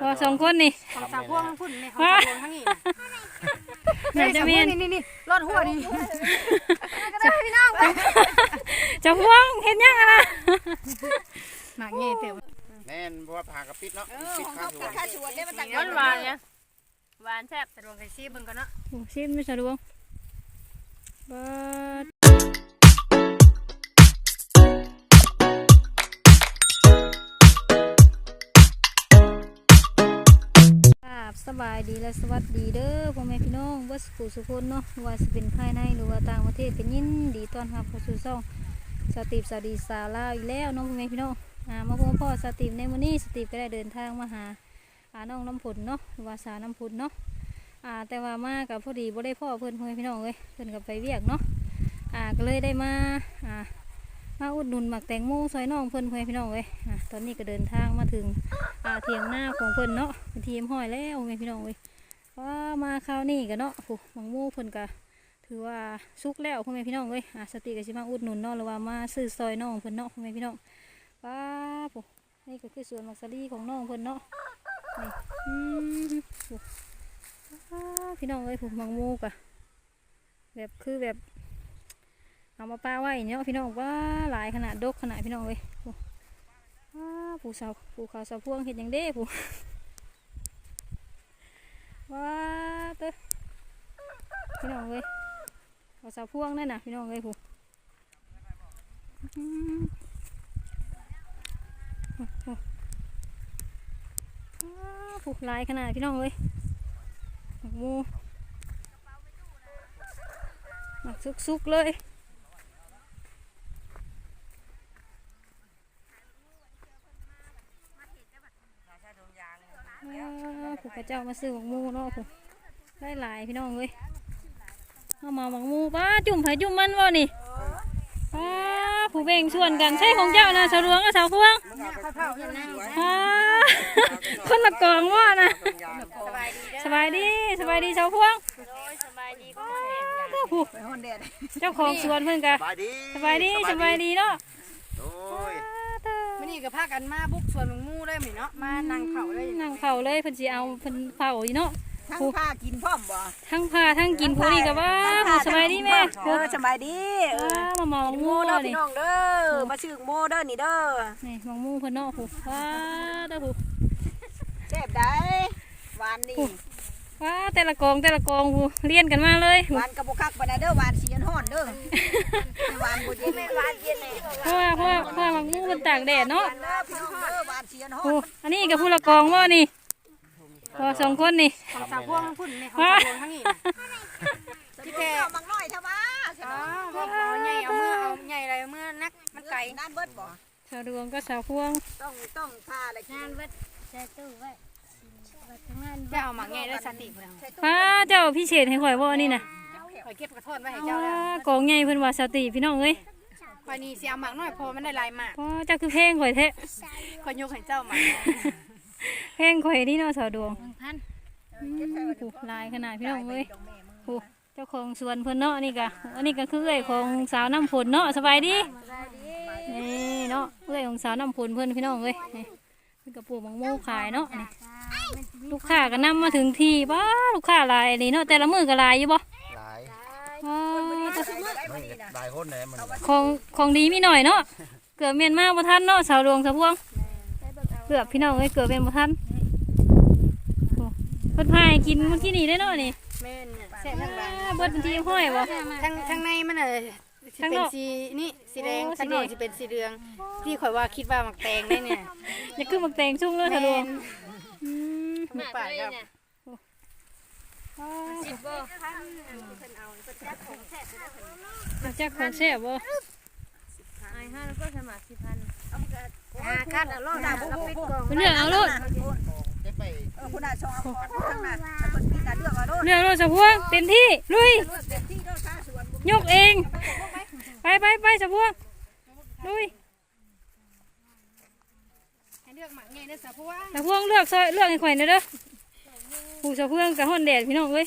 พอสองคนนี่ของสาวพวงพุ่นนี่ของสาวพวงทั้งนี้เดี๋ยวจะเมียนนี่นี่นี่รอดหัวนี่จะพวงเห็นยังอะนะหนักเงี้ยเต็มแน่นเพราะว่าผ่ากระปิดเนาะปิดข้าวสวนข้าชวนได้มาจากหวานหวานเนี่ยหวานแซ่บสะดวกใส่ซีเบิ่งกันเนาะโอ้ชิมไม่สะดวกเบิด บายดีและสวัสดีเด้อพ่อแม่พี่น้องวัดสุขสุคนเนาะว่าสิเป็นภายในหรือว่าต่างประเทศกันยินดีต้อนรับเข้าสู่ช่องสตีฟสวัสดีสาลาอีกแล้วน้องพ่อแม่พี่น้องอ่ามาพบพ่อสตีฟในมื้อนี้สตีฟก็ได้เดินทางมาหาอาน้องน้ำผุนเนาะหรือว่าสาน้ำผุนเนาะอ่าแต่ว่ามากับพอดีบ่ได้พ่อเพื่อนเพื่อนพี่น้องเลยเพื่อนกับไปเวียกเนาะอ่าก็เลยได้มาอ่า มาอุดหนุนหมักแตงโมซอยน้องเพื่อนเพื่อนพี่น้องเลยตอนนี้ก็เดินทางมาถึงอาเถียงหน้าของเพื่อนเนาะเป็นทีมห้อยแล้วแม่พี่น้องเลยว่ามาคราวนี้กันเนาะโอ้หมังโมเพื่อนก็ถือว่าสุกแล้วพ่อแม่พี่น้องเลยอาสติก็สิมาอุดหนุนเนาะหรือว่ามาซื้อซอยน้องเพื่อนเนาะพ่อแม่พี่น้องว้าปุ๊นี่ก็คือสวนมักซารีของน้องเพื่อนเนาะนี่อืมโอ้พี่น้องเอ้ยผมมังมูกะแบบคือแบบ เอามาป้าไว้เนาะพี่น้องว่าหลายขนาดดกขนาดพี่น้องเลยผู้สาวผู้ขาวสาวพวงเห็นยังเด้ผู้ว้าเต้อพี่น้องเลยขาวสาวพวงนั่นน่ะพี่น้องเลยผู้ผู้หลายขนาดพี่น้องเลยหมักหมูหมักสุกๆเลย ผูกพระเจ้ามาซื้อหมักหมูเนาะผูกได้หลายพี่น้องเลยเอามาหมักหมูป้าจุ่มไผ่จุ่มมันวะนี่ป้าผู้เบ่งชวนกันใช่ของเจ้านะสาวหลวงกับสาวพวงข้าวเผาอยู่นั่งป้าคนละกองว่านะสบายดีสบายดีสบายดีสาวพวงสบายดีป้าเด้อผู้ไปฮอนแดดเจ้าของสวนเพิ่นกะสบายดีสบายดีสบายดีเนาะโอ้ยมื้อนี้ก็พากันมาบุกสวนมังมูเลยมื้อเนาะมานั่งเผาเลยนั่งเผาเลยเพิ่นสิเอาเพิ่นเผาอยู่เนาะทั้งผ้ากินพร้อมบ่ทั้งพาทั้งกินผู้นี่ก็ว่าผู้สบายดีแม่เออสบายดีเออว้ามาเมากินหโมมูเด้อนี่พี่น้องเด้อมาซื้อโมเด้อนี่เด้อนี่มังมูเพิ่นเนาะผู้ว้าเด้อผู้แซ่บได้หวานนี่ ว้าแต่ละกองแต่ละกองผู้เรียนกันมาเลยผู้หวานกระบุคักปานใดเด้อหวานสีฮ้อนเด้อหวานบ่เย็นหวานเย็นเลยเพราะว่าเพราะว่าเพราะว่ามังมูเพิ่นตากแดดเนาะเด้อพี่น้องเด้อหวานสีฮ้อนผู้อันนี้ก็ผู้ละกองบ่นี่พอสองคนนี่ของสาวพวงพุ่นนี่ของสาวพวงทั้งนี้ที่แค่มังน้อยเท่าว่าอ๋อเอาใหญ่เอามือเอาใหญ่อะไรเอามือนักมันไก่น้ำเบิดบ่สาวดวงก็สาวพวงต้องต้องผ้าอะไรกิน จะเอาหมักใหญ่ด้วยสติพุ่นว้าเจ้าพิเศษให้ข่อยบ่อันนี้น่ะข่อยเก็บกระโทษไว้ให้ว้เจ้าแล้วากองใหญ่เพิ่นว่าสติพี่น้องเอ้ยข่อยนี่สิเอาหมักน้อยพอมันได้หลายหมากว้าเจ้าคือเพลงข่อยแท้ข่อยยกให้เจ้าหมักเพลงข่อยนี่เนาะสาวดวงพันอืมผูลายขนาดพี่น้องเอ้ยผูเจ้าของสวนเพิ่นเนาะนี่กะอันนี้ก็คือเอ้อยของสาวน้ำฝนเนาะสบายดีนี่เนาะเอ้อยของสาวน้ำฝนเพิ่นพี่น้องเอ้ยนี่เพิ่นกระปลูกมังโมขายเนาะนี่ ลูกค้าก็นำมาถึงที่ป้าลูกค้าหลายนี่เนาะแต่ละมือก็หลายอยู่บ่หลายว้าไม่หลายคนเลยมันของของดีมีหน่อยเนาะเกือบเมียนมาบ่ทันเนาะสาวดวงสาวพวงเกือบพี่น้องเอ้ยเกือบเป็นบ่ทันโอ้เพิ่นพาให้กินเมื่อกี้นี่ได้เนาะนี่แม่นแซ่บทั้งหลายเบิดเป็นทีห้อยบ่ทั้งทั้งในมันน่ะสิข้างเป็นนอกสีนี่สีแดงโอ้ข้างนอกสีแดงสิเป็นสีเหลืองที่ข่อยว่าคิดว่าหมักแตงได้เนี่ยอย่าคือมักแตงชุ่งเลยทะลวง อืมมือป่าครับมาจากของแซ่บบ่หาคันเอาล่อหน้าบ่ปิดกล่องเพิ่นเลือกเอาโลดเก็บไปเออคุณน่ะชองเอาของข้างหน้าเพิ่นปิดน่ะเลือกเอาโลดเลือกโลดสะพวงเต็มที่ลุยเลือกเต็มที่เด้อค่าสวนบ่ยกเอง ไปไปไปสะพวงลุยให้เลื อกหมักไงเด้อสาวเพราะว่าสะพวงเลือกซอยเลือกให้ข่อยหน่อยเด้อผู้สะพวงกับฮ้อนแดดพี่น้องเอ้ย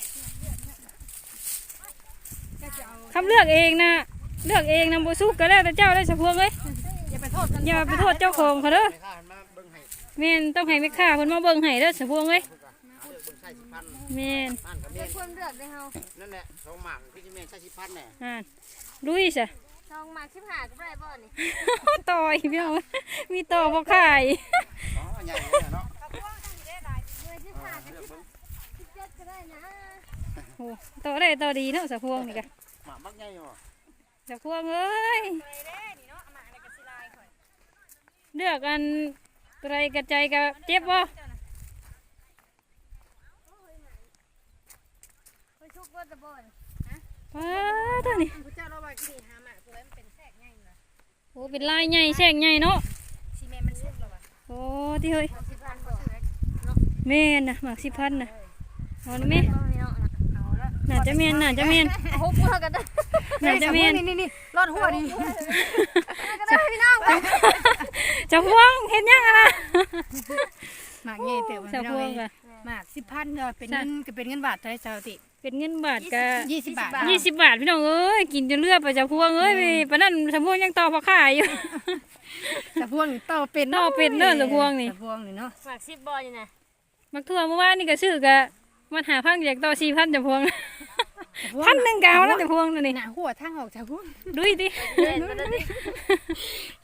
คำเลือกเองนะเลือกเองนะบ่สุกก็แล้วแต่เจ้าได้สะพวงเอ้ยอย่าไปโทษกันอย่าไปโทษเจ้าของเขาเด้อในข้าหันมาเบิ่งให้แม่นต้องให้แม่ค้าเพิ่นมาเบิ่งให้เด้อสะพวงเอ้ยเบิ่งใส่สิพันแม่นนั่นก็แม่เพิ่นเลือกได้เฮานั่นแหละสองหมากพี่จิแม่ใส่สิพันแน่อ่าลุยซะลองมา15ก็ได้บ่นี่ต่อยพี่น้องมีต่อบ่ขายอ๋อ ใหญ่เลยเนาะมือ15ก็17ก็ได้นะโอ้ต่อได้ต่อดีเนาะสะพวงนี่กะหมากบักใหญ่บ่สะพวงเอ้ยเลือกอันไรกระใจกะเจ็บบ่เพิ่นชุกบ่ตะบ่นป้าเท่านี้พระเจ้าเราว่ากี่หาหมาตัวมันเป็นแทรกใหญ่ล่ะโอ้เป็นลายใหญ่แสงใหญ่เนาะ โอ้ที่เฮ้ยสิพันบ่แม่นนะหมากสิพันนะเอาละแม่เอาละน่าจะแม่นน่าจะแม่นโอ้เพื่อกันได้น่าจะแม่นนี่นี่ๆรอดหัวดิเจะพวงเห็นยังอะนะหมากใหญ่เต๋อเจะพวงกะห มาก10,000เด้อเป็นเงินก็เป็นเงินบาทเท่าไหร่เจ้าติเป็นเงินบาทกะ20บาทยี่สิบบาทพี่น้องเอ้ยกินจนเลือดไปเจะพวงเอ้ยไปปะนั่นเจะพวงยังต่อพอขายอยู่ตะพวงนี่ต่อเป็นต่อเป็นเด้อตะพวงนี่ตะพวงนี่เนาะหมากสิบบอลนี่นะมักทั่วเมื่อวานนี่ก็ซื้อกะมันหาพังอยากต่อสี่พันเจะพวง พันหนึ่งกาวแล้วเจะพวงนั่นนี่หน้าหัวทางออกตะพวงดุยดิเล่นมาแล้วดิ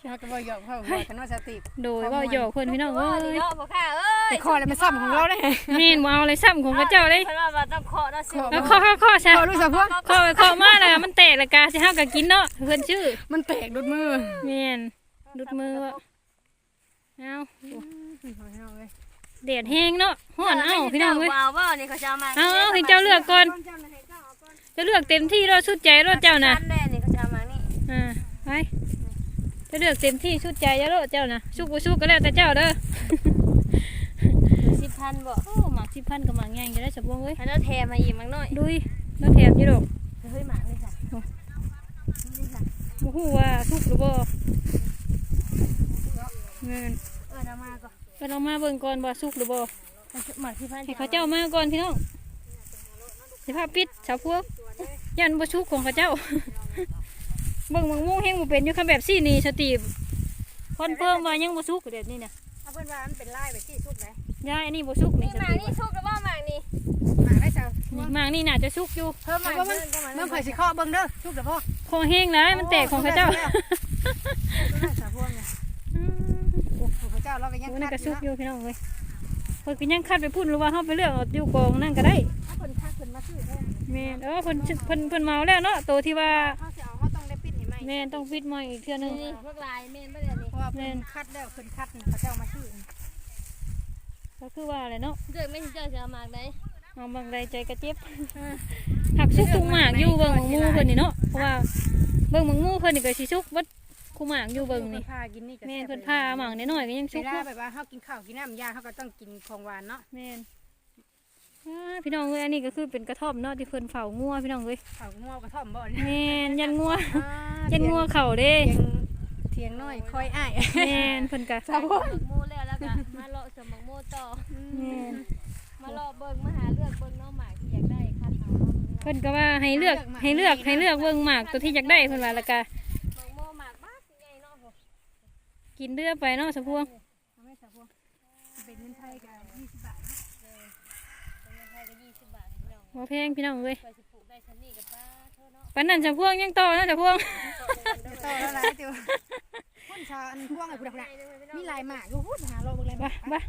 ชาวก็บ่ยอมเข้าหัวกันว่าสติโดยว่าหยอกคนพี่น้องโอ้เอ้ยยเนาะพ่อข้าเอ้ยแต่คออะไรมันซ้ำของเราได้แม่นบ่เอาอะไรซ้ำของพระเจ้าเลยเพิ่นว่าว่าต้องเคาะเนาะสิแล้วข้อข้อข้อใช่คอลูกสาวพวงข้อข้อมาแล้วมันแตกและกาสิห้าก็กินเนาะเพิ่นชื่อ มันแตกดุดมือแม่นดุดมือวะเอาแดดแห้งเนาะฮ้อนเอ้าพี่น้องเว้ยเอาบ่นี่เขาจะเอามาเอาเอาให้เจ้าเลือกก่อน จะเลือกเต็มที่เราสุดใจเราเจ้านะพันแน่นี่เขาจะเอามานี่อ่าไปจะเลือกเต็มที่สุดใจแล้วเจ้านะสุกบ่สุกก็แล้วแต่เจ้าเด้อสิบพันบ่โอ้หมากสิพันกับหมากใหญ่จะได้สับวงเว้ยอันนั้นแถมมาอีกมักน้อยดุยแล้วแถมอยู่ดอกเฮ้ยหมากนี่ค่ะบ่ฮู้ว่าสุกหรือบ่แม่นเออเอามาก่อนไปลองมาเบิ่งก่อนว่าสุกหรือบ่หมากสิพันให้เขาเจ้ามาก่อนพี่น้องสิพาปิดชาวพวก ยันบ่สุกของเขาเจ้า เบิ่งมังม่วงแห้งบ่เป็นอยู่คำแบบซี่นี่สติคอนเฟิร์มว่ายังบ่สุกเด็ดนี่นะเอาเพิ่นว่ามันเป็นลายแบบที่สุดเลยยายอันนี้บ่สุกนี่นี่สหมากตินี่ชุกแล้วบ่หมากนี่หมากได้เจ้านี่หมากนี่น่าจะสุกอยู่เพิ่มหมากเบิ่งเพิ่มก็มามันข่อยสิเคาะเบิ่งเด้อสุกเด้อพ่อคอแห้งแล้วมันแตกของเขาเจ้าสาวพวงเนี่ยโอ้พระเจ้าเราก็ยังโอ้นั่นคัก็ดอสุยู่กอเนาะยู่พี่น้องเว้ยเพิ่นก็ยังคัดไปพูดหรือว่าเฮาไปเลือกเอาอยู่กองนั่นก็ได้ มาซื้อแท้แม่นเออเพิ่นเพิ่นเพิ่นเมาแล้วเนาะตัวที่ว่าเฮาสิเอาเฮาต้องได้ปิดให้ใหม่แม่นต้องฟิตใหม่อีกเทื่อนึงนี่พวกลายเมนบ่เดี๋ยวนี้เพราะว่าเพิ่นคัดแล้วเพิ่นคัดนี่พระเจ้ามาซื้อก็คือว่าอะไรเนาะเดือกไม่เจ้าจะเอาหมากได้เอาบางใดใจกระเจ็บหักซุกทุกหมากอยู่เบิ่งของงูเพิ่นนี่เนาะเพราะว่าเบิ่งของงูเพิ่นนี่ก็สิซุกวัดคูหมากอยู่เบิ่งนี่พากินนี่ก็แม่นเพิ่นพาหมากน้อยๆก็ยังเวซุกลาเนาะแบบว่าเฮากินข้าวกินน้ำยาเฮาก็ต้องกินของหวานเนาะ แม่นอ่า พี่น้องเอ้ยอันนี้ก็คือเป็นกระท่อมเนาะที่เพิ่นเฝ้างัวพี่น้องเอ้ยข้าวงัวกระท่อมบ่นี่แม่นยันงัวอ่ายันงัวเข่าเด้เถียงเถียงน้อยคอยอ้ายแม่นเพิ่นก็หมักโม่แล้วแล้วก็มาเลาะสมหมักโม่ต่อแม่นมาเลาะเบิ่งมาหาเลือกเบิ่งน้องหมากที่อยากได้คัดเอาเนาะเพิ่นก็ว่าให้เลือกให้เลือกให้เลือกเบิ่งหมากตัวที่อยากได้เพิ่นว่าแล้วก็หมักโม่หมากบ้าสิใหญ่เนาะผมกินเรือไปเนาะสะพวง เป็นเงินไทยก็20บาท เป็นเงินไทยก็ยี่สิ บบาทพี่น้องบ่แพงพี่น้องเอ้ยไปสิปลูกได้ชั้นนี้กับป้าเท่าเนาะปานนั้นสะพวงยังต่อเนาะสะพวง ต่อแล้วหลายติวคนชาวอันพวงไอ้ผู้ใดผู้ใดมีลายหมากอยู่พูดหาเราเบิ่งเลยบ่บ่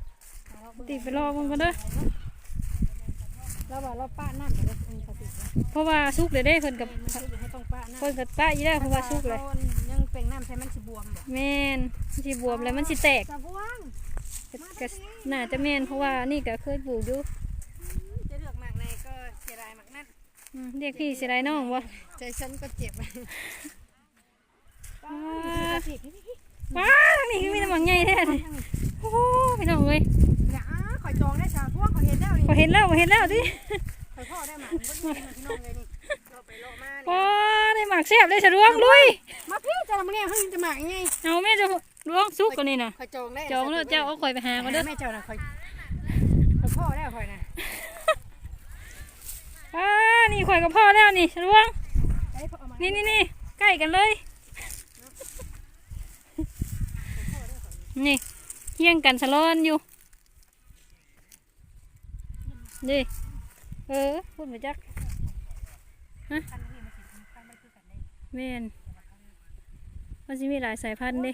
ติไปรอมันกันเด้อเราว่าเราป้าน้ำเดี๋ยวอันนี้เขาติดนะเพราะว่าสุกเลยเด้เพิ่นกับมันซื้อให้ต้องป้าน้ำเพิ่นกับป้าอยู่แล้วเพราะว่าสุกเลยยังเป็นน้ำใช้มันสิบวมบ่แม่นมันสิบวมแล้วมันสิแตก สะพวง ก็น่าจะแม่นเพราะว่านี่ก็เคยปลูกอยู่ เรียกพี่สิได้น้องบ่ใจฉันก็เจ็บว้าว้าทางนี้คือมีแต่หมังใหญ่แท้นี่โอ้โหพี่น้องเอ้ยอย่าขอยจองได้ชาวพวงขอยเห็นแล้วนี่พอเห็นแล้วพอเห็นแล้วดิขอยพ่อได้หมากมันก็มีพี่น้องเลยนี่เราไปโลมาว้าได้หมากแซ่บเลยสะดวงลุยมาพี่จะมาเนี่ยเฮ้ยจะหมากไงเอาแม่จะดวงสุกกว่านี้น่ะขอยจองได้จองแล้วเจ้าเอาข่อยไปหาก็เด้อแม่เจ้าน่ะขอยขอยพ่อได้ขอยนะอ่า นี่ข่อยกับพ่อแล้วนี่สะดวงนี่นี่นี่ใกล้กันเลย นี่เฮี้ยงกันสะลอนอยู่ดิเออพูดมาจักฮะแม่นมันจะมีหลายสายพันธุ์ดิ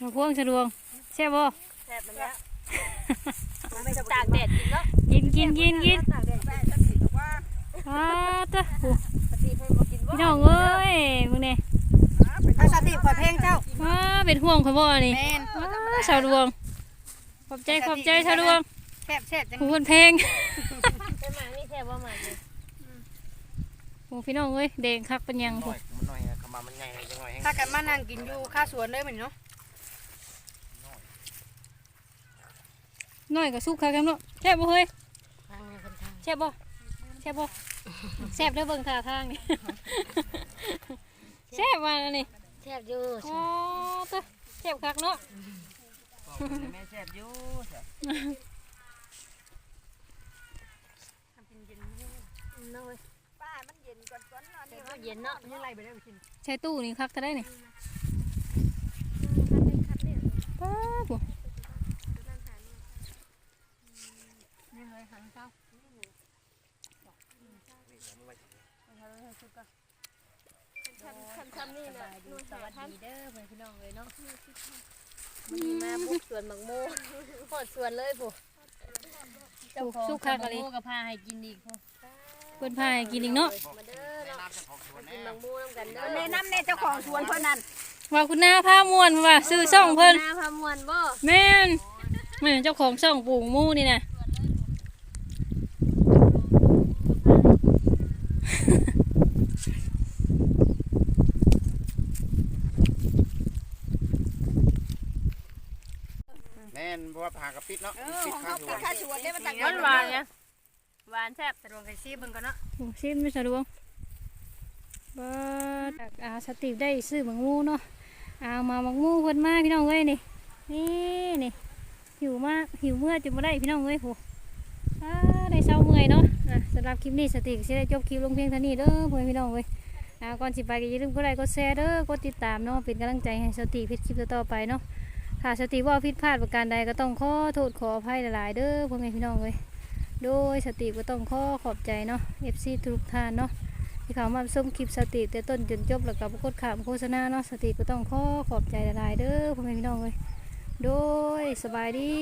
ดอกพวงสะดวงแช่บบ่แซ่บมันแล้ว ต้องตากแดดกินเนาะกินกินกินกินตากแดดแม่จะผิดว่าอ้าตะโอ้ปฏิเพิ่นบ่กินบ่พี่น้องเอ้ยมึงเนี่ยถ้าสติขอเพลงเจ้าว้าเป็นห่วงข่อยบ่นี่แม่นว้าสาวดวง ขอบใจขอบใจสาวดวงแซ่บแซ่บจังผู้คนเพลงเป็นหมานี่แซ่บบ่หมานี่โอ้พี่น้องเอ้ยแดงคักเป็นหยังหน่ผู้อยมันหน่อยขมามันใหญ่จังหน่อยแฮงถ้ากันมานั่งกินอยู่ข้าสวนเลยเหมือนเนาะ น้อยก็สู้คักกันเนาะแซ่บบ่เฮ้ยทางนี้เพิ่นทางแซ่บบ่แซ่บบ่แซ่บเด้อเบิ่งท่าทางนี่แซ่บมาแล้วนี่แซ่บอยู่อ๋อตะแซ่บคักเนาะแม่แซ่บอยู่น้อยป้ามันเย็นก่อนก่อนนอนเดี๋นี่ยวเย็นเนาะนี่ไรไปได้กินใช้ตู้นี่คักจะได้นี่ป้าบ นี่เลยหันเจ้าทำทำนี่นะนู่นสวัสดีเด้อเพื่อนพี่น้องเลยเนาะวันนี้มาบุกสวนหมักโมหอดสวนเลยผู้เจ้าของสู้คักหมัอะไรกโมก็พาให้กินอีกเพิ่นพาให้กินอีกเนาะมาเด้อแนะเนาะนำเจ้าของสวนกิแน่นหมักโมน้ำกันเด้อแนะนำแน่เจ้าของสวนเพิ่นนั่นว่าคุณน้าพามวนว่าซื้อซ่องเพิ่นหน้าพามวนบ่แม่นแม่นเจ้าของซ่องปลูกมูนี่นะ แน่นเพราะว่าผ่ากระปิดเนาะเออปิดของข้าเขาสวนข้าสวนได้มาจากหวานหวานเนี่ยหวานแซ่บสะดวกไก่ซีเบิ่งก่อนเนาะโอ้ซิมไม่สะดวกบ่อาสติได้ซื้อหมังมูเนาะเอามาหมังมูเพิ่นมาพี่น้องเอ้ยนี่นี่นี่หิวมากหิวเมื่อจะบ่ได้พี่น้องเอ้ยโหอ่าได้เช้าเมื่อยเนาะอะสำหรับคลิปนี้สติก็สิได้จบคลิปลงเพียงเท่านี้เด้อพ่อแม่พี่น้องเอ้ยอ่าก่อนสิไปก็อย่าลืมกดไลค์กดแชร์เด้อกดติดตามเนาะเป็นกำลังใจให้สติเพชรคลิปต่อๆไปเนาะ ถ้าสติว่าผิดพลาดประการใดก็ต้องขอโทษขออภัยหลายๆเด้อพ่อแม่พี่น้องเลยโดยสติก็ต้องขอขอบใจเนาะ FC ทุกท่านเนาะที่เขามาชมคลิปสติแต่ต้นจนจบแล้วกับ่กดขามโฆษณาเนาะสติก็ต้องขอขอบใจหลายๆเด้อพ่อแม่พี่น้องเลยโดยสบายดี